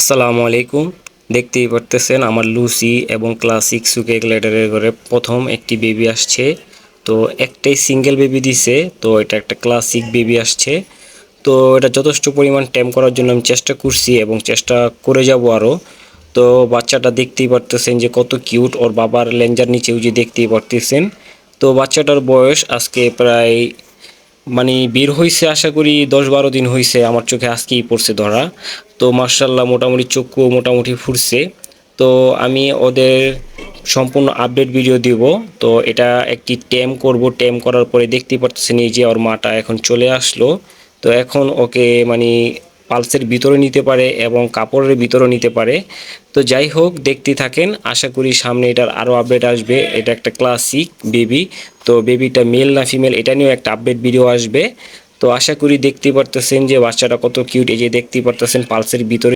আসসালামু আলাইকুম। দেখতেই পারতেছেন আমার লুসি এবং ক্লাসিক সুকে গ্লাইডারের ঘরে প্রথম একটি বেবি আসছে। তো একটাই সিঙ্গেল বেবি দিছে, তো এটা একটা ক্লাসিক বেবি আসছে। তো এটা যথেষ্ট পরিমাণ ট্যাম করার জন্য আমি চেষ্টা করছি এবং চেষ্টা করে যাব আরও তো বাচ্চাটা দেখতেই পারতেছেন যে কত কিউট, ওর বাবার লেঞ্জার নিচেও যে দেখতেই পারতেছেন। তো বাচ্চাটার বয়স আজকে প্রায় মানে বের হয়েছে আশা করি দশ বারো দিন হয়েছে আমার চোখে আজকেই পড়ছে ধরা। তো মার্শাল্লাহ মোটামুটি চক্ষু মোটামুটি ফুটছে। তো আমি ওদের সম্পূর্ণ আপডেট ভিডিও দিব। তো এটা একটি ট্যাম করব। ট্যাম করার পরে দেখতে পারতেছেন এই যে ওর মাটা এখন চলে আসলো। তো এখন ওকে মানে পালসের ভিতরে নিতে পারে এবং কাপড়ের ভিতরে নিতে পারে। তো যাই হোক, দেখতে থাকেন। আশা করি সামনে এটার আরও আপডেট আসবে। এটা একটা ক্লাসিক বেবি তো বেবিটা মেল না ফিমেল এটা নিয়েও একটা আপডেট ভিডিও আসবে। তো আশা করি দেখতে পারতেছেন যে বাচ্চাটা কত কিউট এই যে দেখতে পারতেছেন পালসের ভিতরে।